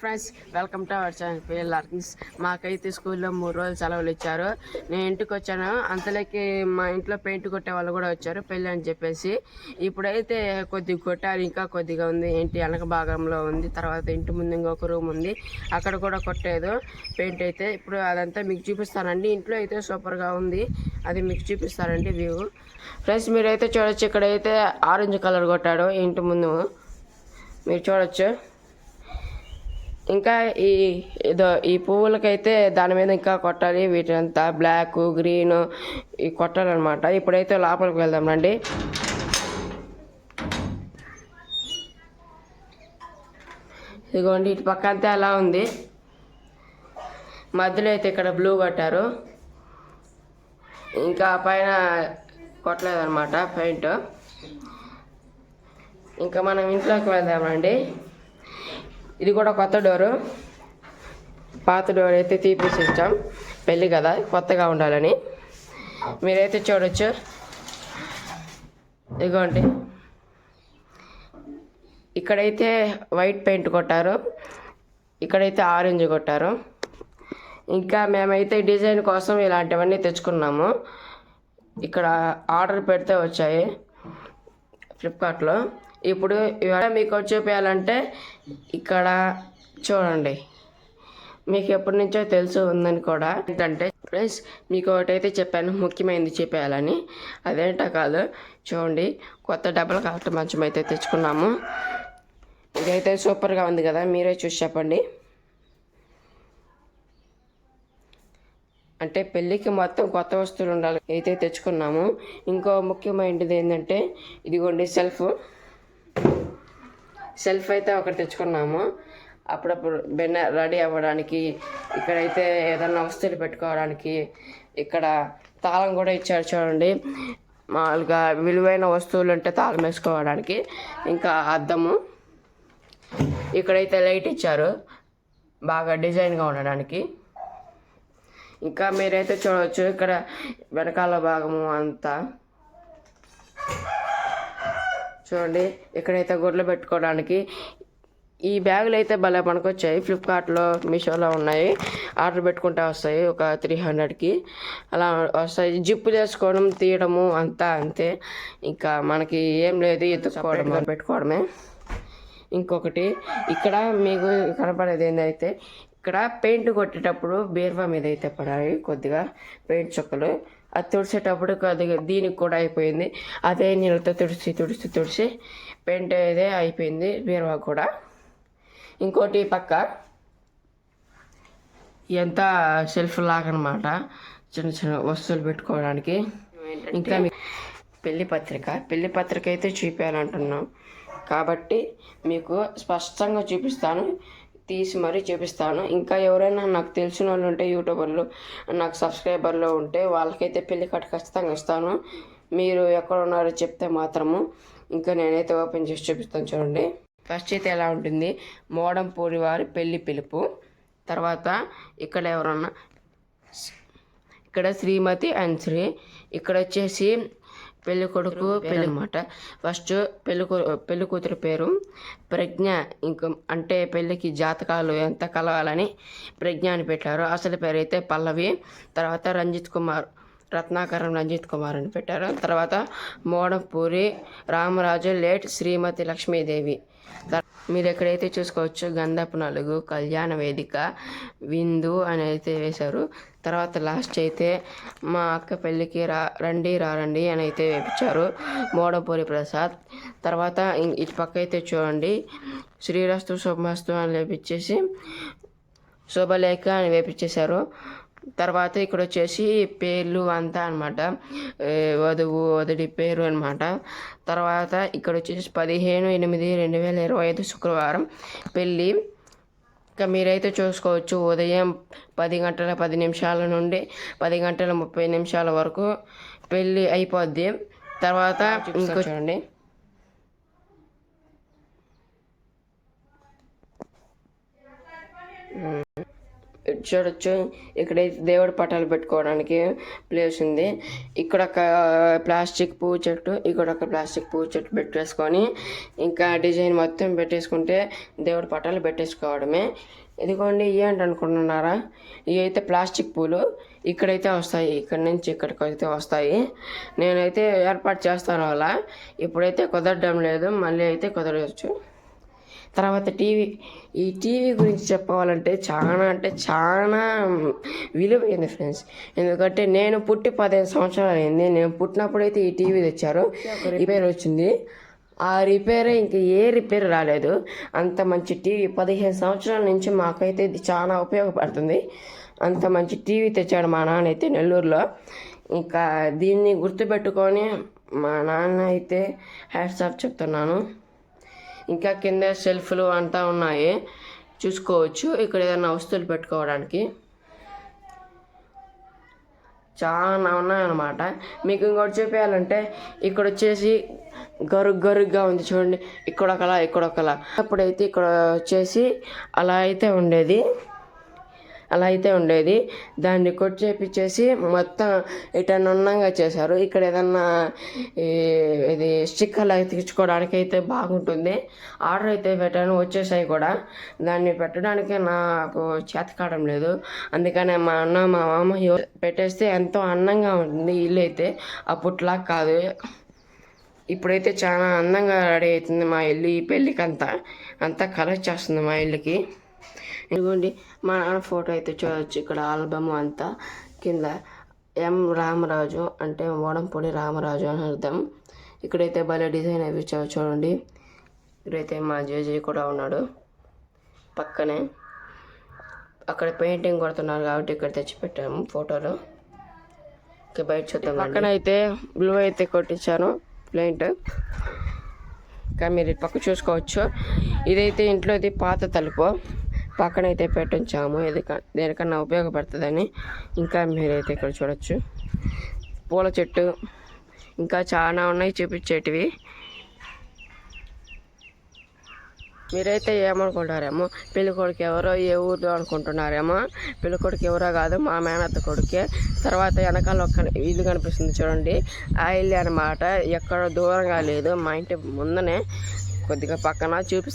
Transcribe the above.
Friends welcome to our channel P learnings. Learnings స్కూల్లో మూడు రోజులు సెలవులు ఇచ్చారు. నేను ఇంటికి వచ్చాను. అంతలోకి మా ఇంట్లో పెయింట్ కొట్టే వాళ్ళు కూడా వచ్చారు పెళ్ళి అని చెప్పేసి. ఇప్పుడైతే కొద్దిగా కొట్టాలి ఇంకా కొద్దిగా ఉంది. ఇంటి వెనక భాగంలో ఉంది. తర్వాత ఇంటి ముందు ఇంకొక రూమ్ ఉంది. అక్కడ కూడా కొట్టేదు పెయింట్ అయితే ఇప్పుడు అదంతా మీకు చూపిస్తానండి. ఇంట్లో అయితే సూపర్గా ఉంది. అది మీకు చూపిస్తానండి వ్యూ. ఫ్రెండ్స్ మీరైతే చూడొచ్చు. ఇక్కడైతే ఆరెంజ్ కలర్ కొట్టాడు. ఇంటి ముందు మీరు చూడొచ్చు. ఇంకా ఈ ఇదో ఈ పువ్వులకైతే దాని మీద ఇంకా కొట్టాలి. వీటినంతా బ్లాక్ గ్రీన్ ఈ కొట్టాలన్నమాట. ఇప్పుడైతే లోపలికి వెళ్దాం రండి. ఇదిగోండి ఇటు పక్క అంతా అలా ఉంది. మధ్యలో అయితే ఇక్కడ బ్లూ కొట్టారు ఇంకా పైన కొట్టలేదన్నమాట పెయింట్ ఇంకా మనం ఇంట్లోకి వెళ్దామండి ఇది కూడా కొత్త డోరు. పాత డోర్ అయితే తీపేసి ఇచ్చాం పెళ్ళి కదా కొత్తగా ఉండాలని. మీరైతే చూడొచ్చు. ఇదిగోండి. ఇక్కడైతే వైట్ పెయింట్ కొట్టారు. ఇక్కడైతే ఆరెంజ్ కొట్టారు. ఇంకా మేమైతే డిజైన్ కోసం ఇలాంటివన్నీ తెచ్చుకున్నాము. ఇక్కడ ఆర్డర్ పెడితే వచ్చాయి. ఫ్లిప్కార్ట్లో ఇప్పుడు ఇవాళ మీకు చూపించాలంటే ఇక్కడ చూడండి. మీకు ఎప్పటి నుంచో తెలుసు ఉందని కూడా. ఏంటంటే ఫ్రెండ్స్ మీకు ఒకటైతే చెప్పాను ముఖ్యమైనది చెప్పేయాలని. అదేంటో కాదు. చూడండి కొత్త డబ్బులు కలెక్టర్ మంచం అయితే తెచ్చుకున్నాము. ఇదైతే సూపర్గా ఉంది కదా మీరే చూసి చెప్పండి. అంటే పెళ్ళికి మొత్తం కొత్త వస్తువులు ఉండాలి అయితే తెచ్చుకున్నాము. ఇంకో ముఖ్యమైనది ఏంటంటే ఇదిగోండి సెల్ఫ్. సెల్ఫ్ అయితే ఒకటి తెచ్చుకున్నాము. అప్పుడప్పుడు బెన్న రెడీ అవ్వడానికి ఇక్కడైతే ఏదైనా వస్తువులు పెట్టుకోవడానికి ఇక్కడ తాళం కూడా ఇచ్చారు చూడండి. మామూలుగా విలువైన వస్తువులు ఉంటే తాళం వేసుకోవడానికి. ఇంకా అద్దము. ఇక్కడైతే లైట్ ఇచ్చారు. బాగా డిజైన్గా ఉండడానికి. ఇంకా మీరైతే చూడవచ్చు ఇక్కడ వెనకాల భాగము అంతా. చూడండి ఇక్కడైతే గుడ్లు పెట్టుకోవడానికి ఈ బ్యాగులు అయితే భలే పనికొచ్చాయి. ఫ్లిప్కార్ట్లో మీషోలో ఉన్నాయి. ఆర్డర్ పెట్టుకుంటే వస్తాయి. ఒక త్రీ హండ్రెడ్కి అలా వస్తాయి. జిప్పు చేసుకోవడం తీయడము అంతా అంతే. ఇంకా మనకి ఏం లేదు. ఎత్తుకోవడం పెట్టుకోవడమే. ఇంకొకటి ఇక్కడ మీకు కనపడేది ఏంటంటే ఇక్కడ పెయింట్ కొట్టేటప్పుడు బీరువా మీద అయితే పడాలి కొద్దిగా పెయింట్ చుక్కలు. అది తుడిచేటప్పుడు కొద్దిగా దీనికి కూడా అయిపోయింది. అదే నీళ్ళతో తుడిచి తుడిచి తుడిచి పెయింట్ అయితే అయిపోయింది బీరువా కూడా. ఇంకోటి పక్క. ఎంత సెల్ఫ్ లాగా అనమాట చిన్న చిన్న వస్తువులు పెట్టుకోవడానికి. ఇంకా పెళ్ళి పత్రిక. పెళ్ళి పత్రిక అయితే చూపించాలంటున్నాం కాబట్టి మీకు స్పష్టంగా చూపిస్తాను. తీసి మరీ చూపిస్తాను. ఇంకా ఎవరైనా నాకు తెలిసిన వాళ్ళు ఉంటే యూట్యూబర్లు నాకు సబ్స్క్రైబర్లు ఉంటే వాళ్ళకైతే పెళ్ళి కట్ట ఖచ్చితంగా ఇస్తాను. మీరు ఎక్కడ ఉన్నారో చెప్తే మాత్రము ఇంకా నేనైతే ఓపెన్ చేసి చూపిస్తాను చూడండి. ఫస్ట్ అయితే ఎలా ఉంటుంది? మోడంపూడి వారి పెళ్ళి పిలుపు. తర్వాత ఇక్కడ ఎవరన్నా ఇక్కడ శ్రీమతి అండ్ శ్రీ ఇక్కడ వచ్చేసి పెళ్ళి కొడుకు పెళ్ళి అనమాట ఫస్ట్ పెళ్ళి పెళ్ళి కూతురు పేరు ప్రజ్ఞ. ఇంక అంటే పెళ్ళికి జాతకాలు ఎంత కలవాలని ప్రజ్ఞ అని పెట్టారు. అసలు పేరు అయితే పల్లవి. తర్వాత రంజిత్ కుమార్. రత్నాకరం రంజిత్ కుమార్ అని పెట్టారు. తర్వాత మోడంపూరి రామరాజు లేట్ శ్రీమతి లక్ష్మీదేవి. మీరు ఎక్కడైతే చూసుకోవచ్చు గంధపు నలుగు కళ్యాణ వేదిక విందు అని అయితే వేశారు. తర్వాత లాస్ట్ అయితే మా అక్క పెళ్ళికి రా రండి రారండి అని అయితే వేపించారు. మోడపూరి ప్రసాద్. తర్వాత ఇటు పక్క అయితే చూడండి. శ్రీరస్తు శుభమస్తు అని వేపించేసి శుభలేఖ అని వేపించేశారు. తర్వాత ఇక్కడ వచ్చేసి పేర్లు అంతా అనమాట వధువు వధుడి పేరు అనమాట తర్వాత ఇక్కడ వచ్చేసి పదిహేను ఎనిమిది రెండు వేల ఇరవై ఐదు శుక్రవారం పెళ్ళి. ఇంకా మీరైతే చూసుకోవచ్చు ఉదయం పది గంటల పది నిమిషాల నుండి పది గంటల ముప్పై నిమిషాల వరకు పెళ్ళి అయిపోద్ది. తర్వాత ఇంకో చూడండి. చూడొచ్చు. ఇక్కడైతే దేవుడి పటాలు పెట్టుకోవడానికి ప్లేస్ ఉంది. ఇక్కడ ఒక ప్లాస్టిక్ పువ్వు చెట్టు ఇక్కడ ఒక ప్లాస్టిక్ పువ్వు చెట్టు పెట్టేసుకొని ఇంకా డిజైన్ మొత్తం పెట్టేసుకుంటే దేవుడి పటాలు పెట్టేసుకోవడమే. ఇదిగోండి ఏంటి అనుకుంటున్నారా? ఇవి అయితే ప్లాస్టిక్ పూలు. ఇక్కడైతే వస్తాయి. ఇక్కడ నుంచి ఇక్కడికి అయితే వస్తాయి. నేనైతే ఏర్పాటు చేస్తాను అలా. ఇప్పుడైతే కుదరడం లేదు. మళ్ళీ అయితే కుదరవచ్చు తర్వాత టీవీ ఈ టీవీ గురించి చెప్పాలంటే చాలా అంటే చాలా విలువైంది ఫ్రెండ్స్. ఎందుకంటే నేను పుట్టి పదిహేను సంవత్సరాలు అయింది. నేను పుట్టినప్పుడైతే ఈ టీవీ తెచ్చారు. రిపేర్ వచ్చింది. ఆ రిపేర్ ఇంక ఏ రిపేర్ రాలేదు. అంత మంచి టీవీ పదిహేను సంవత్సరాల నుంచి మాకైతే ఇది చాలా ఉపయోగపడుతుంది. అంత మంచి టీవీ తెచ్చాడు మా నాన్న అయితే నెల్లూరులో. ఇంకా దీన్ని గుర్తుపెట్టుకొని మా నాన్న అయితే హ్యాట్స్ ఆఫ్ చెప్తున్నాను. ఇంకా కింద షెల్ఫ్లు అంతా ఉన్నాయి. చూసుకోవచ్చు. ఇక్కడ ఏదైనా వస్తువులు పెట్టుకోవడానికి. చాలా ఉన్నాయన్నమాట. మీకు ఇంకోటి చెప్పేయాలంటే ఇక్కడ వచ్చేసి గరుగ్ గరుగ్గా ఉంది చూడండి. ఇక్కడ ఒకలా ఇక్కడ ఒకలా. అప్పుడైతే ఇక్కడ వచ్చేసి అలా అయితే ఉండేది. అలా అయితే ఉండేది. దాన్ని కొట్టి చేపించేసి మొత్తం ఇట నున్నంగా చేశారు. ఇక్కడ ఏదన్నా ఇది స్టిక్కర్లు తీర్చుకోవడానికి తెచ్చుకోవడానికి అయితే బాగుంటుంది. ఆర్డర్ అయితే పెట్టాను వచ్చేసాయి కూడా. దాన్ని పెట్టడానికి నాకు చేత కావడం లేదు. అందుకనే మా అన్న మా మామ పెట్టేస్తే ఎంతో అందంగా ఉంటుంది ఇల్లు అయితే. అప్పట్లా కాదు. ఇప్పుడైతే చాలా అందంగా రెడీ అవుతుంది మా ఇల్లు. ఈ పెళ్ళికి అంతా అంతా కలర్ చేస్తుంది మా ఇల్లుకి. ఇదిగోండి మా నాన్న ఫోటో అయితే చూడవచ్చు ఇక్కడ ఆల్బమ్ అంతా కింద ఎం రామరాజు అంటే ఓడంపొడి రామరాజు అని అర్థం. ఇక్కడైతే భలే డిజైన్ అవి చూడండి. ఇక్కడైతే మా జేజీ కూడా ఉన్నాడు. పక్కనే అక్కడ పెయింటింగ్ కొడుతున్నారు కాబట్టి ఇక్కడ తెచ్చిపెట్టాము ఫోటోలు. ఓకే బయట చూద్దాం పక్కన అయితే బ్లూ అయితే కొట్టించాను ప్లెయింట్. ఇంకా మీరు పక్క చూసుకోవచ్చు. ఇదైతే ఇంట్లోది పాత తలుపు. పక్కన అయితే పెట్టించాము. ఇది దేనికన్నా ఉపయోగపడుతుందని ఇంకా మీరైతే ఇక్కడ చూడొచ్చు. పూల చెట్టు ఇంకా చాలా ఉన్నాయి చూపించేటివి. మీరైతే ఏమనుకుంటారేమో? పెళ్ళి కొడుకు ఎవరో ఏ ఊరు అనుకుంటున్నారేమో? పెళ్ళి కొడుకు ఎవరో కాదు మా మేనత్త కొడుకే. తర్వాత వెనకాల ఒక ఇల్లు కనిపిస్తుంది చూడండి. ఆ ఇల్లు అనమాట ఎక్కడ దూరంగా లేదు. మా ఇంటి ముందనే కొద్దిగా పక్కన చూపిస్తుంది